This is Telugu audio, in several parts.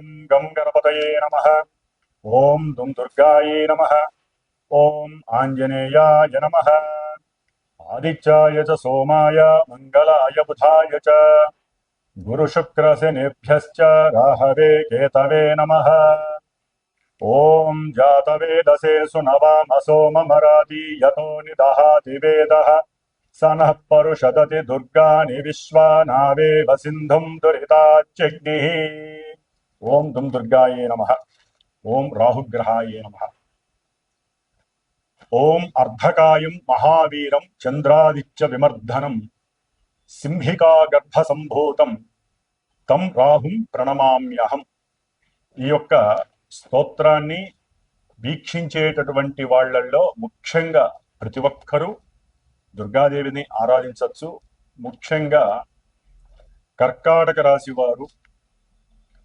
ॐ गं गणपतये नमः। ॐ दुं दुर्गायै नमः। ॐ आञ्जनेयाय नमः। आदित्याय च सोमाय, मङ्गलाय बुधाय च। गुरुशुक्रशनिभ्यश्च राहवे केतवे नमः। ॐ जातवेदसे सुनवामसो ममराति यतो निदहाति वेदः। स नः परुषदति दुर्गानि विश्वानावेव सिन्धुम् दुरिताच्यग्निः ఓం దుమ్ దుర్గాయే నమ. ఓం రాహుగ్రహాయే నమ. ఓం అర్ధకాయం మహావీరం చంద్రాదిత్య విమర్ధనం. సింహికా గర్భసంభూతం. తం రాహుం ప్రణమామ్యహం. ఈ యొక్క స్తోత్రాన్ని వీక్షించేటటువంటి వాళ్ళల్లో ముఖ్యంగా ప్రతి ఒక్కరూ దుర్గాదేవిని ఆరాధించవచ్చు. ముఖ్యంగా కర్కాటక రాశి వారు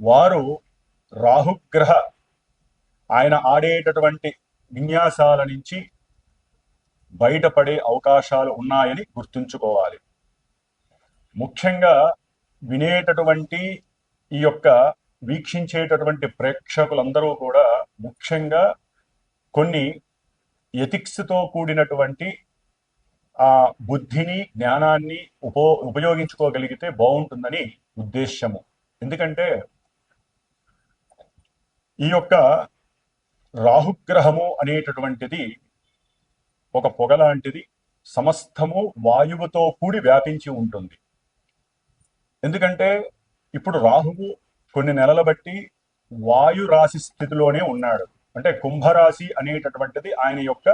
వారు రాహుగ్రహ. ఆయన ఆడేటటువంటి విన్యాసాల నుంచి బయటపడే అవకాశాలు ఉన్నాయని గుర్తుంచుకోవాలి. ముఖ్యంగా వినేటటువంటి ఈ యొక్క వీక్షించేటటువంటి ప్రేక్షకులందరూ కూడా ముఖ్యంగా కొన్ని ఎథిక్స్తో కూడినటువంటి ఆ బుద్ధిని జ్ఞానాన్ని ఉపో ఉపయోగించుకోగలిగితే బాగుంటుందని ఉద్దేశ్యము. ఎందుకంటే ఈ యొక్క రాహుగ్రహము అనేటటువంటిది ఒక పొగ లాంటిది సమస్తము వాయువుతో కూడి వ్యాపించి ఉంటుంది. ఎందుకంటే ఇప్పుడు రాహువు కొన్ని నెలల బట్టి వాయు రాశి స్థితిలోనే ఉన్నాడు. అంటే కుంభరాశి అనేటటువంటిది ఆయన యొక్క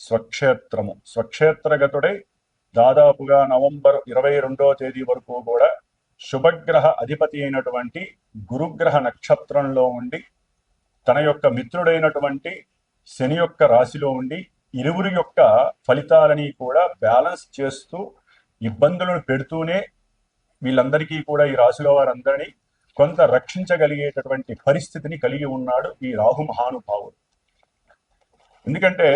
స్వక్షేత్రము. స్వక్షేత్రగతుడై దాదాపుగా నవంబర్ ఇరవై రెండో తేదీ వరకు కూడా శుభగ్రహ అధిపతి అయినటువంటి గురుగ్రహ నక్షత్రంలో ఉండి తన యొక్క మిత్రుడైనటువంటి శని యొక్క రాశిలో ఉండి ఇరువురి యొక్క ఫలితాలని కూడా బ్యాలెన్స్ చేస్తూ ఇబ్బందులను పెడుతూనే వీళ్ళందరికీ కూడా ఈ రాశిలో వారందరినీ కొంత రక్షించగలిగేటటువంటి పరిస్థితిని కలిగి ఉన్నాడు ఈ రాహు మహానుభావుడు. ఎందుకంటే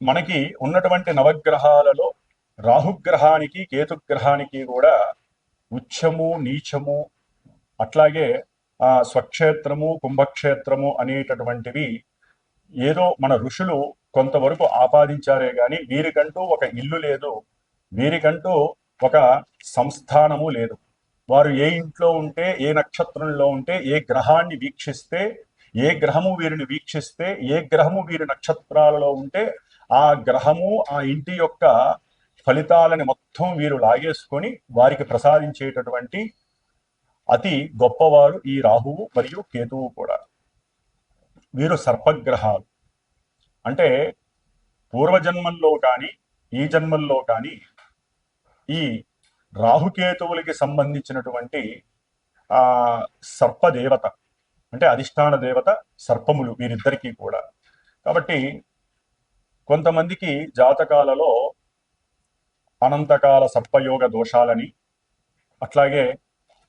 మనకి ఉన్నటువంటి నవగ్రహాలలో రాహుగ్రహానికి కేతుగ్రహానికి కూడా ఉచ్చము నీచము అట్లాగే స్వక్షేత్రము కుంభక్షేత్రము అనేటటువంటివి ఏదో మన ఋషులు కొంతవరకు ఆపాదించారే గాని వీరికంటూ ఒక ఇల్లు లేదు. వీరికంటూ ఒక సంస్థానము లేదు. వారు ఏ ఇంట్లో ఉంటే ఏ నక్షత్రంలో ఉంటే ఏ గ్రహాన్ని వీక్షిస్తే ఏ గ్రహము వీరిని వీక్షిస్తే ఏ గ్రహము వీరి నక్షత్రాలలో ఉంటే ఆ గ్రహము ఆ ఇంటి యొక్క ఫలితాలని మొత్తం వీరు లాగేసుకొని వారికి ప్రసాదించేటటువంటి అతి గొప్పవారు ఈ రాహువు మరియు కేతువు కూడా. వీరు సర్పగ్రహాలు. అంటే పూర్వజన్మల్లో కానీ ఈ జన్మల్లో కానీ ఈ రాహుకేతువులకి సంబంధించినటువంటి ఆ సర్పదేవత అంటే అధిష్టాన దేవత సర్పములు వీరిద్దరికీ కూడా. కాబట్టి కొంతమందికి జాతకాలలో అనంతకాల సర్పయోగ దోషాలని అట్లాగే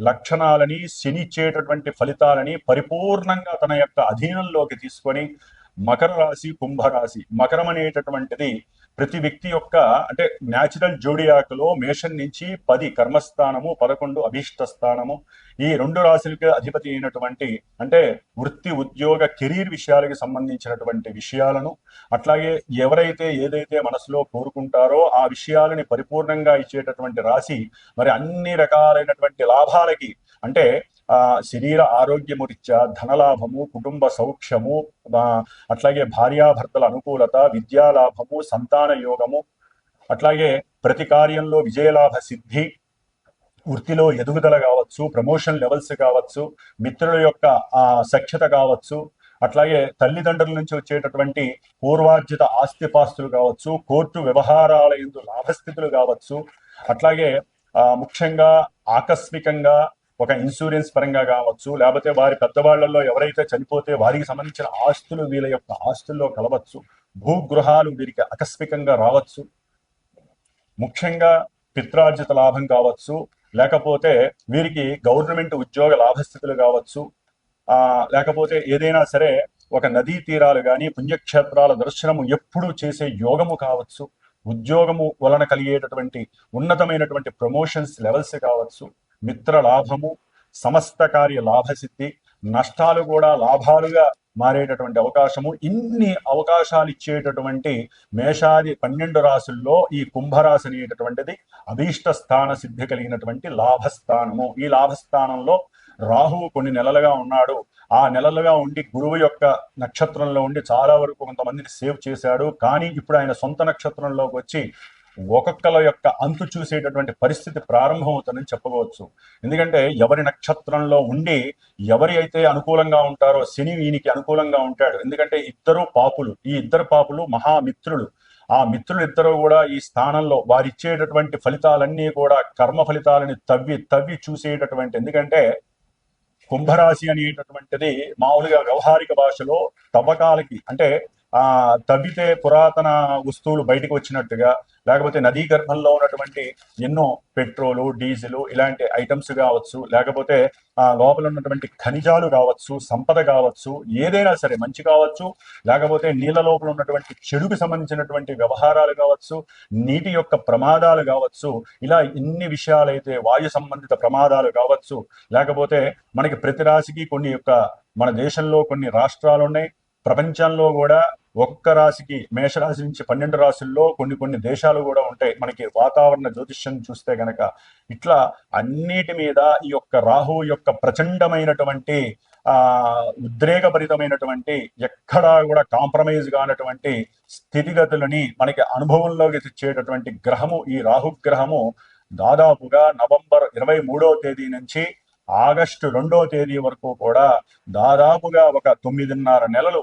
లక్షణాలని శనిచ్చేటటువంటి ఫలితాలని పరిపూర్ణంగా తన యొక్క అధీనంలోకి తీసుకొని మకర రాశి కుంభరాశి మకరం అనేటటువంటిది ప్రతి వ్యక్తి యొక్క అంటే న్యాచురల్ జోడియాకులో మేషం నుంచి పది కర్మస్థానము పదకొండు అభీష్ట స్థానము ఈ రెండు రాశులకి అధిపతి అయినటువంటి అంటే వృత్తి ఉద్యోగ కెరీర్ విషయాలకి సంబంధించినటువంటి విషయాలను అట్లాగే ఎవరైతే ఏదైతే మనసులో కోరుకుంటారో ఆ విషయాలని పరిపూర్ణంగా ఇచ్చేటటువంటి రాశి మరి అన్ని రకాలైనటువంటి లాభాలకి అంటే ఆ శరీర ఆరోగ్యము రీత్యా ధనలాభము కుటుంబ సౌఖ్యము అట్లాగే భార్యాభర్తల అనుకూలత విద్యాలాభము సంతాన యోగము అట్లాగే ప్రతి కార్యంలో విజయలాభ సిద్ధి వృత్తిలో ఎదుగుదల కావచ్చు ప్రమోషన్ లెవెల్స్ కావచ్చు మిత్రుల యొక్క ఆ సఖ్యత కావచ్చు అట్లాగే తల్లిదండ్రుల నుంచి వచ్చేటటువంటి పూర్వార్జిత ఆస్తిపాస్తులు కావచ్చు కోర్టు వ్యవహారాల ఎందు లాభస్థితులు కావచ్చు అట్లాగే ముఖ్యంగా ఆకస్మికంగా ఒక ఇన్సూరెన్స్ పరంగా కావచ్చు లేకపోతే వారి పెద్దవాళ్ళలో ఎవరైతే చనిపోతే వారికి సంబంధించిన ఆస్తులు వీళ్ళ యొక్క ఆస్తుల్లో కలవచ్చు భూగృహాలు వీరికి ఆకస్మికంగా రావచ్చు ముఖ్యంగా పిత్రార్జిత లాభం కావచ్చు లేకపోతే వీరికి గవర్నమెంట్ ఉద్యోగ లాభస్థితులు కావచ్చు ఆ లేకపోతే ఏదైనా సరే ఒక నదీ తీరాలు కానీ పుణ్యక్షేత్రాల దర్శనము ఎప్పుడూ చేసే యోగము కావచ్చు. ఉద్యోగము వలన కలిగేటటువంటి ఉన్నతమైనటువంటి ప్రమోషన్స్ లెవెల్స్ కావచ్చు. మిత్ర లాభము సమస్త కార్య లాభసిద్ధి నష్టాలు కూడా లాభాలుగా మారేటటువంటి అవకాశము. ఇన్ని అవకాశాలు ఇచ్చేటటువంటి మేషాది పన్నెండు రాసుల్లో ఈ కుంభరాశి అనేటటువంటిది అభీష్ట స్థాన సిద్ధి కలిగినటువంటి లాభస్థానము. ఈ లాభస్థానంలో రాహువు కొన్ని నెలలుగా ఉన్నాడు. ఆ నెలలుగా ఉండి గురువు యొక్క నక్షత్రంలో ఉండి చాలా వరకు కొంతమందిని సేవ్ చేశాడు. కానీ ఇప్పుడు ఆయన సొంత నక్షత్రంలోకి వచ్చి ఒక్కొక్కల యొక్క అంతు చూసేటటువంటి పరిస్థితి ప్రారంభమవుతుందని చెప్పవచ్చు. ఎందుకంటే ఎవరి నక్షత్రంలో ఉండి ఎవరి అయితే అనుకూలంగా ఉంటారో శని వీనికి అనుకూలంగా ఉంటాడు. ఎందుకంటే ఇద్దరు పాపులు ఈ ఇద్దరు పాపులు మహామిత్రులు. ఆ మిత్రులు ఇద్దరు కూడా ఈ స్థానంలో వారిచ్చేటటువంటి ఫలితాలన్నీ కూడా కర్మ ఫలితాలని తవ్వి తవ్వి చూసేటటువంటి ఎందుకంటే కుంభరాశి అనేటటువంటిది మామూలుగా వ్యవహారిక భాషలో తవ్వకాలకి అంటే ఆ తవ్వితే పురాతన వస్తువులు బయటకు వచ్చినట్టుగా లేకపోతే నదీ గర్భంలో ఉన్నటువంటి ఎన్నో పెట్రోలు డీజిల్ ఇలాంటి ఐటమ్స్ కావచ్చు లేకపోతే ఆ లోపల ఉన్నటువంటి ఖనిజాలు కావచ్చు సంపద కావచ్చు ఏదైనా సరే మంచి కావచ్చు లేకపోతే నీళ్ళ లోపల ఉన్నటువంటి చెడుకు సంబంధించినటువంటి వ్యవహారాలు కావచ్చు నీటి యొక్క ప్రమాదాలు కావచ్చు ఇలా ఇన్ని విషయాలైతే వాయు సంబంధిత ప్రమాదాలు కావచ్చు లేకపోతే మనకి ప్రతి రాశికి కొన్ని యొక్క మన దేశంలో కొన్ని రాష్ట్రాలు ఉన్నాయి ప్రపంచంలో కూడా ఒక్క రాశికి మేషరాశి నుంచి పన్నెండు రాశుల్లో కొన్ని కొన్ని దేశాలు కూడా ఉంటాయి. మనకి వాతావరణ జ్యోతిష్యం చూస్తే గనక ఇట్లా అన్నిటి మీద ఈ యొక్క రాహు యొక్క ప్రచండమైనటువంటి ఆ ఉద్రేకభరితమైనటువంటి ఎక్కడా కూడా కాంప్రమైజ్ కానటువంటి స్థితిగతులని మనకి అనుభవంలోకి తెచ్చేటటువంటి గ్రహము ఈ రాహు గ్రహము దాదాపుగా నవంబర్ ఇరవై మూడో తేదీ నుంచి ఆగస్టు రెండో తేదీ వరకు కూడా దాదాపుగా ఒక తొమ్మిదిన్నర నెలలు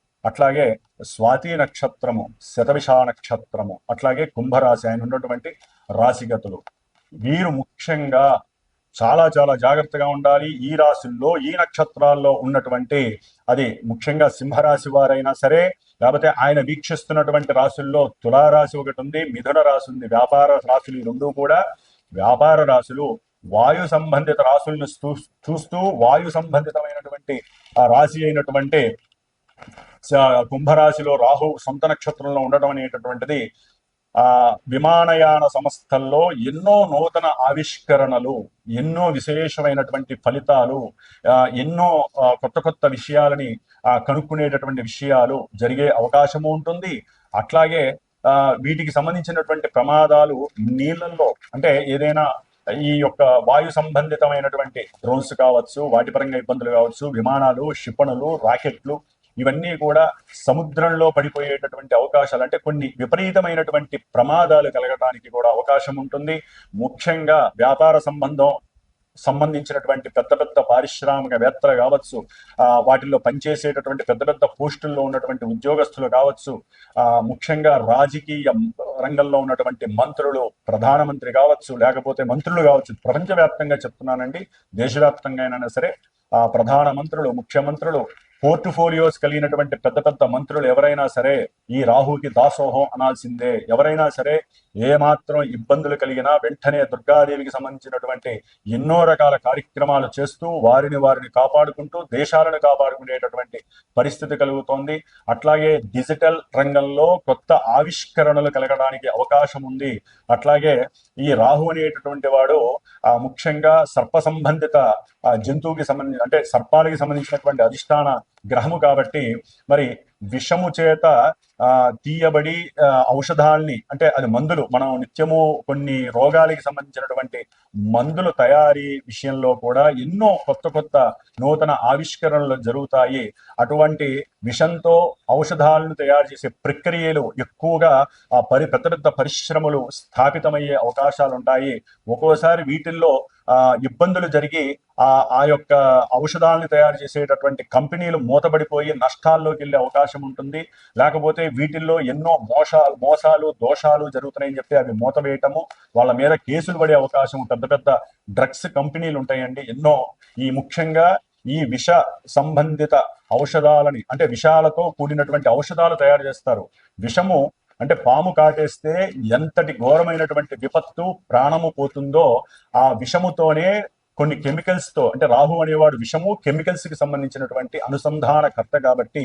అట్లాగే స్వాతి నక్షత్రము శతవిష నక్షత్రము అట్లాగే కుంభరాశి ఆయన ఉన్నటువంటి రాశిగతులు. వీరు ముఖ్యంగా చాలా చాలా జాగ్రత్తగా ఉండాలి. ఈ రాశుల్లో ఈ నక్షత్రాల్లో ఉన్నటువంటి అది ముఖ్యంగా సింహరాశి వారైనా సరే లేకపోతే ఆయన వీక్షిస్తున్నటువంటి రాశుల్లో తులారాశి ఒకటి ఉంది మిథున రాశి ఉంది వ్యాపార రాశులు ఈ రెండు కూడా వ్యాపార రాశులు. వాయు సంబంధిత రాశులను చూ- చూస్తూ వాయు సంబంధితమైనటువంటి ఆ రాశి అయినటువంటి కుంభరాశిలో రాహు సొంత నక్షత్రంలో ఉండడం అనేటటువంటిది ఆ విమానయాన సంస్థల్లో ఎన్నో నూతన ఆవిష్కరణలు ఎన్నో విశేషమైనటువంటి ఫలితాలు ఆ, ఎన్నో కొత్త కొత్త విషయాలని కనుక్కునేటటువంటి విషయాలు జరిగే అవకాశము ఉంటుంది. అట్లాగే ఆ, వీటికి సంబంధించినటువంటి ప్రమాదాలు నీళ్ళల్లో అంటే ఏదైనా ఈ యొక్క వాయు సంబంధితమైనటువంటి డ్రోన్స్ కావచ్చు వాటి పరంగా ఇబ్బందులు కావచ్చు విమానాలు క్షిపణులు రాకెట్లు ఇవన్నీ కూడా సముద్రంలో పడిపోయేటటువంటి అవకాశాలు అంటే కొన్ని విపరీతమైనటువంటి ప్రమాదాలు కలగడానికి కూడా అవకాశం ఉంటుంది. ముఖ్యంగా వ్యాపార సంబంధం సంబంధించినటువంటి పెద్ద పెద్ద పారిశ్రామికవేత్తలు కావచ్చు ఆ, వాటిల్లో పనిచేసేటటువంటి పెద్ద పెద్ద పోస్టుల్లో ఉన్నటువంటి ఉద్యోగస్తులు కావచ్చు ఆ, ముఖ్యంగా రాజకీయ రంగంలో ఉన్నటువంటి మంత్రులు ప్రధానమంత్రి కావచ్చు లేకపోతే మంత్రులు కావచ్చు ప్రపంచవ్యాప్తంగా చెప్తున్నానండి దేశవ్యాప్తంగా అయినా సరే ఆ ప్రధాన మంత్రులు ముఖ్యమంత్రులు పోర్ట్ఫోలియోస్ కలిగినటువంటి పెద్ద పెద్ద మంత్రులు ఎవరైనా సరే ఈ రాహుకి దాసోహం అనాల్సిందే. ఎవరైనా సరే ఏ మాత్రం ఇబ్బందులు కలిగినా వెంటనే దుర్గాదేవికి సంబంధించినటువంటి ఎన్నో రకాల కార్యక్రమాలు చేస్తూ వారిని వారిని కాపాడుకుంటూ దేశాలను కాపాడుకునేటటువంటి పరిస్థితి కలుగుతోంది. అట్లాగే డిజిటల్ రంగంలో కొత్త ఆవిష్కరణలు కలగడానికి అవకాశం ఉంది. అట్లాగే ఈ రాహు అనేటటువంటి వాడు ఆ ముఖ్యంగా సర్ప సంబంధిత జంతువుకి సంబంధించి అంటే సర్పాలకి సంబంధించినటువంటి అధిష్టాన గ్రహము కాబట్టి మరి విషము చేత ఆ తీయబడి ఔషధాల్ని అంటే అది మందులు మనం నిత్యము కొన్ని రోగాలకి సంబంధించినటువంటి మందుల తయారీ విషయంలో కూడా ఎన్నో కొత్త కొత్త నూతన ఆవిష్కరణలు జరుగుతాయి. అటువంటి విషంతో ఔషధాలను తయారు చేసే ప్రక్రియలు ఎక్కువగా ఆ పరి పెద్ద పెద్ద పరిశ్రమలు స్థాపితమయ్యే అవకాశాలు ఉంటాయి ఒక్కోసారి వీటిల్లో ఇబ్బందులు జరిగి ఆ ఆ యొక్క ఔషధాలను తయారు చేసేటటువంటి కంపెనీలు మూతబడిపోయి నష్టాల్లోకి వెళ్ళే అవకాశం ఉంటుంది. లేకపోతే వీటిల్లో ఎన్నో మోసాలు మోసాలు దోషాలు జరుగుతున్నాయని చెప్పి అవి మూత వేయటము వాళ్ళ మీద కేసులు పడే అవకాశం పెద్ద పెద్ద డ్రగ్స్ కంపెనీలు ఉంటాయండి. ఎన్నో ఈ ముఖ్యంగా ఈ విష సంబంధిత ఔషధాలని అంటే విషాలతో కూడినటువంటి ఔషధాలు తయారు చేస్తారు. విషము అంటే పాము కాటేస్తే ఎంతటి ఘోరమైనటువంటి విపత్తు ప్రాణము పోతుందో ఆ విషముతోనే కొన్ని కెమికల్స్తో అంటే రాహు అనేవాడు విషము కెమికల్స్కి సంబంధించినటువంటి అనుసంధానకర్త కాబట్టి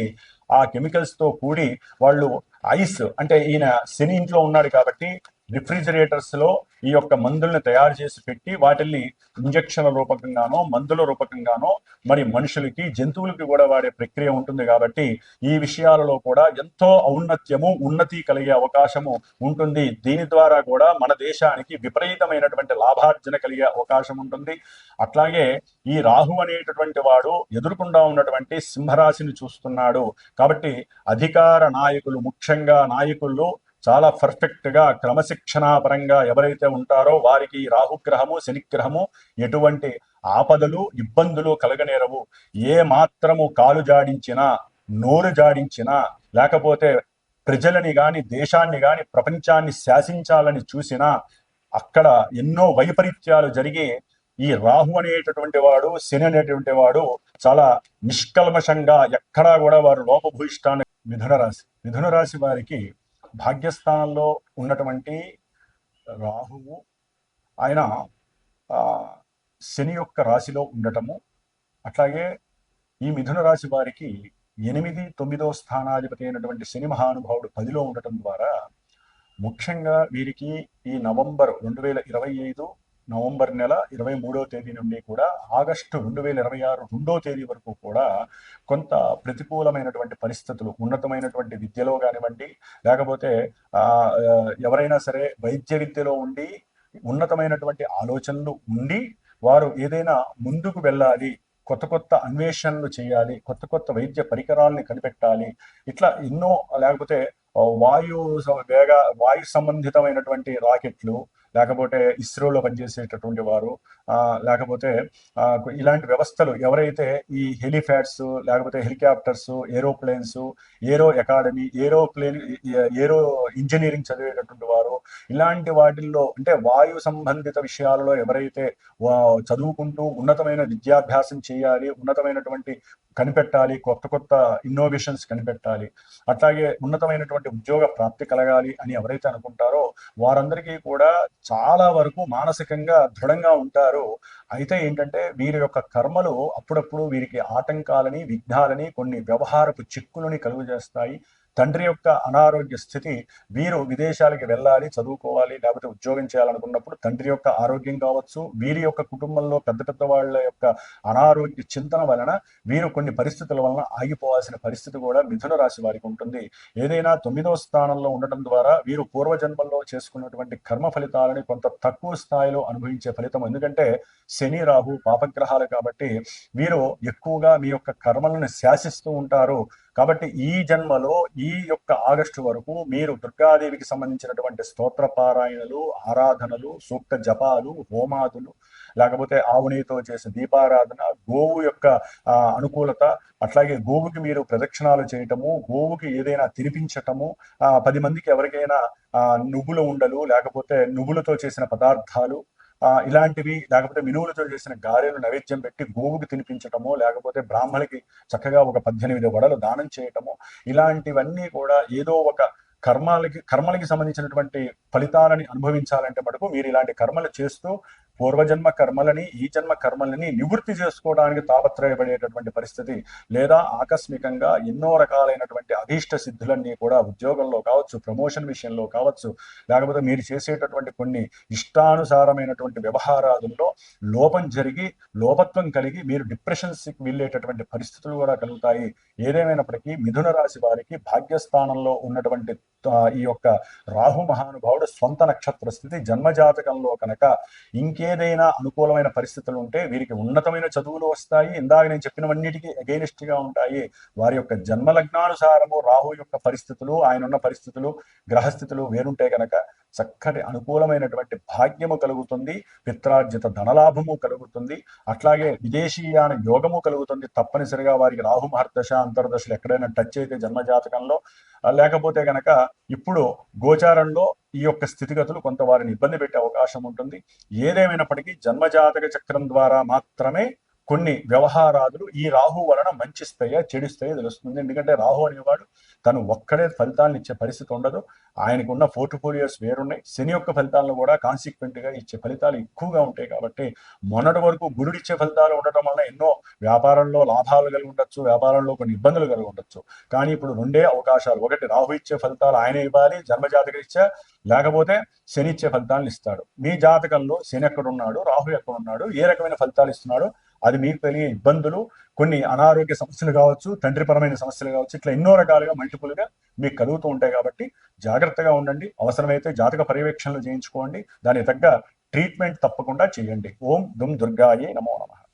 ఆ కెమికల్స్తో కూడి వాళ్ళు ఐస్ అంటే ఈయన శని ఇంట్లో ఉన్నాడు కాబట్టి రిఫ్రిజిరేటర్స్లో ఈ యొక్క మందుల్ని తయారు చేసి పెట్టి వాటిల్ని ఇంజక్షన్ల రూపకంగానో మందుల రూపకంగానో మరి మనుషులకి జంతువులకి కూడా వాడే ప్రక్రియ ఉంటుంది కాబట్టి ఈ విషయాలలో కూడా ఎంతో ఔన్నత్యము ఉన్నతి కలిగే అవకాశము ఉంటుంది. దీని ద్వారా కూడా మన దేశానికి విపరీతమైనటువంటి లాభార్జన కలిగే అవకాశం ఉంటుంది. అట్లాగే ఈ రాహు అనేటటువంటి వాడు ఎదుర్కొండా ఉన్నటువంటి సింహరాశిని చూస్తున్నాడు. కాబట్టి అధికార నాయకులు ముఖ్యంగా నాయకులు చాలా పర్ఫెక్ట్గా క్రమశిక్షణా పరంగా ఎవరైతే ఉంటారో వారికి రాహుగ్రహము శనిగ్రహము ఎటువంటి ఆపదలు ఇబ్బందులు కలగనేరవు. ఏ మాత్రము కాలు జాడించినా నోరు జాడించినా లేకపోతే ప్రజలని గాని దేశాన్ని గాని ప్రపంచాన్ని శాసించాలని చూసినా అక్కడ ఎన్నో వైపరీత్యాలు జరిగి ఈ రాహు అనేటటువంటి వాడు శని అనేటువంటి వాడు చాలా నిష్కల్మషంగా ఎక్కడా కూడా వారు లోపభూయిష్టాన్ని మిథున రాశి మిథున రాశి వారికి భాగ్యస్థానంలో ఉన్నటువంటి రాహువు ఆయన ఆ, శని యొక్క రాశిలో ఉండటము అట్లాగే ఈ మిథున రాశి వారికి ఎనిమిది తొమ్మిదో స్థానాధిపతి అయినటువంటి శని మహానుభావుడు పదిలో ఉండటం ద్వారా ముఖ్యంగా వీరికి ఈ నవంబర్ రెండు వేల ఇరవై ఐదు నవంబర్ నెల ఇరవై మూడో తేదీ నుండి కూడా ఆగస్టు రెండు వేల ఇరవై ఆరు రెండో తేదీ వరకు కూడా కొంత ప్రతికూలమైనటువంటి పరిస్థితులు ఉన్నతమైనటువంటి విద్యలో కానివ్వండి లేకపోతే ఆ, ఎవరైనా సరే వైద్య విద్యలో ఉండి ఉన్నతమైనటువంటి ఆలోచనలు ఉండి వారు ఏదైనా ముందుకు వెళ్ళాలి కొత్త కొత్త అన్వేషణలు చేయాలి కొత్త కొత్త వైద్య పరికరాలని కనిపెట్టాలి ఇట్లా ఎన్నో లేకపోతే వాయు వేగ వాయు సంబంధితమైనటువంటి రాకెట్లు లేకపోతే ఇస్రోలో పనిచేసేటటువంటి వారు లేకపోతే ఇలాంటి వ్యవస్థలు ఎవరైతే ఈ హెలిఫాడ్స్ లేకపోతే helicopters aeroplanes aero academy aeroplane aero engineering చదివేటటువంటి వారు ఇలాంటి వాటిల్లో అంటే వాయు సంబంధిత విషయాలలో ఎవరైతే చదువుకుంటూ ఉన్నతమైన విద్యాభ్యాసం చేయాలి ఉన్నతమైనటువంటి కనిపెట్టాలి కొత్త కొత్త ఇన్నోవేషన్స్ కనిపెట్టాలి అట్లాగే ఉన్నతమైనటువంటి ఉద్యోగ ప్రాప్తి కలగాలి అని ఎవరైతే అనుకుంటారో వారందరికీ కూడా చాలా వరకు మానసికంగా దృఢంగా ఉంటారు. అయితే ఏంటంటే వీరి యొక్క కర్మలు అప్పుడప్పుడు వీరికి ఆటంకాలని విఘ్నాలని కొన్ని వ్యవహారపు చిక్కులని కలుగజేస్తాయి. తండ్రి యొక్క అనారోగ్య స్థితి వీరు విదేశాలకి వెళ్ళాలి చదువుకోవాలి లేకపోతే ఉద్యోగం చేయాలనుకున్నప్పుడు తండ్రి యొక్క ఆరోగ్యం కావచ్చు వీరి యొక్క కుటుంబంలో పెద్ద పెద్ద వాళ్ళ యొక్క అనారోగ్య చింతన వలన వీరు కొన్ని పరిస్థితుల వలన ఆగిపోవాల్సిన పరిస్థితి కూడా మిథున రాశి వారికి ఉంటుంది. ఏదైనా తొమ్మిదవ స్థానంలో ఉండటం ద్వారా వీరు పూర్వజన్మల్లో చేసుకున్నటువంటి కర్మ ఫలితాలని కొంత తక్కువ స్థాయిలో అనుభవించే ఫలితం. ఎందుకంటే శని రాహు పాపగ్రహాలు కాబట్టి వీరు ఎక్కువగా మీ యొక్క కర్మలను శాసిస్తూ ఉంటారు. కాబట్టి ఈ జన్మలో ఈ యొక్క ఆగస్టు వరకు మీరు దుర్గాదేవికి సంబంధించినటువంటి స్తోత్ర పారాయణలు ఆరాధనలు సూక్త జపాలు హోమాదులు లేకపోతే ఆవునితో చేసే దీపారాధన గోవు యొక్క అనుకూలత అట్లాగే గోవుకి మీరు ప్రదక్షిణాలు చేయటము గోవుకి ఏదైనా తినిపించటము ఆ, పది మందికి ఎవరికైనా ఆ, నువ్వుల ఉండలు లేకపోతే నువ్వులతో చేసిన పదార్థాలు ఇలాంటివి లేకపోతే మినువులతో చేసిన గారెలు నైవేద్యం పెట్టి గోవుకి తినిపించటము లేకపోతే బ్రాహ్మణికి చక్కగా ఒక పద్దెనిమిది వడలు దానం చేయటము ఇలాంటివన్నీ కూడా ఏదో ఒక కర్మాలకి కర్మలకి సంబంధించినటువంటి ఫలితాలని అనుభవించాలంటే మటుకు మీరు ఇలాంటి కర్మలు చేస్తూ పూర్వజన్మ కర్మలని ఈ జన్మ కర్మలని నివృత్తి చేసుకోవడానికి తాపత్రయపడేటటువంటి పరిస్థితి లేదా ఆకస్మికంగా ఎన్నో రకాలైనటువంటి అభీష్ట సిద్ధులన్నీ కూడా ఉద్యోగంలో కావచ్చు ప్రమోషన్ విషయంలో కావచ్చు లేకపోతే మీరు చేసేటటువంటి కొన్ని ఇష్టానుసారమైనటువంటి వ్యవహారాదుల్లో లోపం జరిగి లోపత్వం కలిగి మీరు డిప్రెషన్స్కి వెళ్ళేటటువంటి పరిస్థితులు కూడా కలుగుతాయి. ఏదేమైనప్పటికీ మిథున రాశి వారికి భాగ్యస్థానంలో ఉన్నటువంటి ఈ యొక్క రాహు మహానుభావుడు సొంత నక్షత్ర స్థితి జన్మజాతకంలో కనుక ఇంకేదైనా అనుకూలమైన పరిస్థితులు ఉంటే వీరికి ఉన్నతమైన చదువులు వస్తాయి. ఇందాక నేను చెప్పినవన్నిటికీ against గా ఉంటాయి. వారి యొక్క జన్మ లగ్నానుసారము రాహు యొక్క పరిస్థితులు ఆయన ఉన్న పరిస్థితులు గ్రహస్థితులు వేరుంటే కనుక చక్కటి అనుకూలమైనటువంటి భాగ్యము కలుగుతుంది పిత్రార్జిత ధనలాభము కలుగుతుంది అట్లాగే విదేశీయాన యోగము కలుగుతుంది. తప్పనిసరిగా వారికి రాహు మహర్దశ అంతర్దశలు ఎక్కడైనా టచ్ అయితే జన్మజాతకంలో లేకపోతే గనక ఇప్పుడు గోచారంలో ఈ యొక్క స్థితిగతులు కొంత వారిని ఇబ్బంది పెట్టే అవకాశం ఉంటుంది. ఏదేమైనప్పటికీ జన్మజాతక చక్రం ద్వారా మాత్రమే కొన్ని వ్యవహారాదులు ఈ రాహు వలన మంచిస్తాయా చెడిస్తాయో తెలుస్తుంది. ఎందుకంటే రాహు అనేవాడు తను ఒక్కడే ఫలితాలను ఇచ్చే పరిస్థితి ఉండదు. ఆయనకు ఉన్న పోర్ట్ఫోలియోస్ వేరున్నాయి. శని యొక్క ఫలితాలను కూడా కాన్సిక్వెంట్గా ఇచ్చే ఫలితాలు ఎక్కువగా ఉంటాయి కాబట్టి మొన్నటి వరకు గురుడు ఇచ్చే ఫలితాలు ఉండటం వలన ఎన్నో వ్యాపారంలో లాభాలు కలిగి ఉండొచ్చు వ్యాపారంలో కొన్ని ఇబ్బందులు కలిగి ఉండొచ్చు. కానీ ఇప్పుడు రెండే అవకాశాలు. ఒకటి రాహు ఇచ్చే ఫలితాలు ఆయన ఇవ్వాలి జన్మజాతక ఇచ్చా లేకపోతే శని ఇచ్చే ఫలితాలను ఇస్తాడు. మీ జాతకంలో శని ఎక్కడ ఉన్నాడు రాహు ఎక్కడ ఉన్నాడు ఏ రకమైన ఫలితాలు ఇస్తున్నాడు అది మీకు తెలియ ఇబ్బందులు కొన్ని అనారోగ్య సమస్యలు కావచ్చు తండ్రిపరమైన సమస్యలు కావచ్చు ఇట్లా ఎన్నో రకాలుగా మల్టిపుల్గా మీకు కలుగుతూ ఉంటాయి కాబట్టి జాగ్రత్తగా ఉండండి. అవసరమైతే జాతక పర్యవేక్షణలు చేయించుకోండి. దానికి తగ్గ ట్రీట్మెంట్ తప్పకుండా చేయండి. ఓం దుమ్ దుర్గాయే నమో నమః.